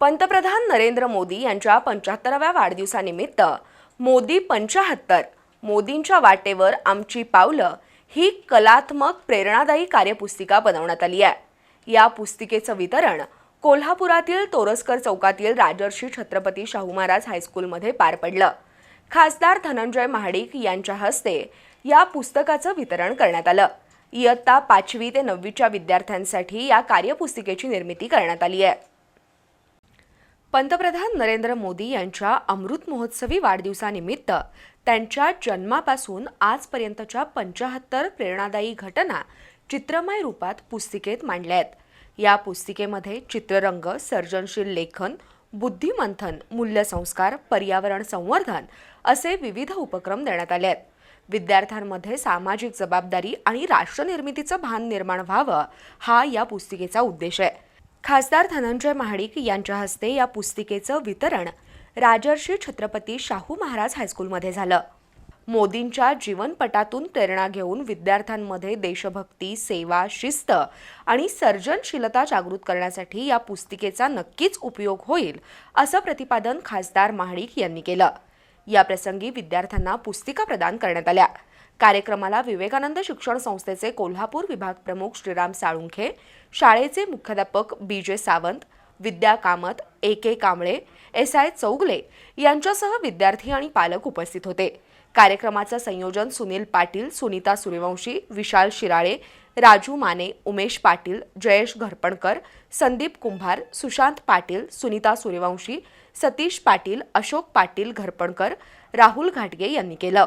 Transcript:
पंतप्रधान नरेंद्र मोदी यांच्या पंच्याहत्तराव्या वाढदिवसानिमित्त मोदी पंचाहत्तर मोदींच्या वाटेवर आमची पावलं ही कलात्मक प्रेरणादायी कार्यपुस्तिका बनवण्यात आली आहे. या पुस्तिकेचं वितरण कोल्हापुरातील तोरसकर चौकातील राजर्षी छत्रपती शाहू महाराज हायस्कूलमध्ये पार पडलं. खासदार धनंजय महाडिक यांच्या हस्ते या पुस्तकाचं वितरण करण्यात आलं. इयत्ता पाचवी ते नववीच्या विद्यार्थ्यांसाठी या कार्यपुस्तिकेची निर्मिती करण्यात आली आहे. पंतप्रधान नरेंद्र मोदी यांच्या अमृत महोत्सवी वाढदिवसानिमित्त त्यांच्या जन्मापासून आजपर्यंतच्या पंचाहत्तर प्रेरणादायी घटना चित्रमय रूपात पुस्तिकेत मांडल्या आहेत. या पुस्तिकेमध्ये चित्ररंग सर्जनशील लेखन बुद्धिमंथन मूल्यसंस्कार पर्यावरण संवर्धन असे विविध उपक्रम देण्यात आले आहेत. विद्यार्थ्यांमध्ये सामाजिक जबाबदारी आणि राष्ट्रनिर्मितीचं भान निर्माण व्हावं हा या पुस्तिकेचा उद्देश आहे. खासदार धनंजय महाडिक यांच्या हस्ते या पुस्तिकेचं वितरण राजर्षी छत्रपती शाहू महाराज हायस्कूलमध्ये झालं. मोदींच्या जीवनपटातून प्रेरणा घेऊन विद्यार्थ्यांमध्ये देशभक्ती सेवा शिस्त आणि सर्जनशीलता जागृत करण्यासाठी या पुस्तिकेचा नक्कीच उपयोग होईल असं प्रतिपादन खासदार महाडिक यांनी केलं. याप्रसंगी विद्यार्थ्यांना पुस्तिका प्रदान करण्यात आल्या. कार्यक्रमाला विवेकानंद शिक्षण संस्थेचे कोल्हापूर विभाग प्रमुख श्रीराम साळुंखे शाळेचे मुख्याध्यापक B J Sawant Vidya Kamat A K Kamble S I Chougule यांच्यासह विद्यार्थी आणि पालक उपस्थित होते. कार्यक्रमाचं संयोजन सुनील पाटील सुनीता सूर्यवंशी विशाल शिराळे राजू माने उमेश पाटील जयेश घरपणकर संदीप कुंभार सुशांत पाटील सुनीता सूर्यवंशी सतीश पाटील अशोक पाटील घरपणकर राहुल घाटगे यांनी केलं.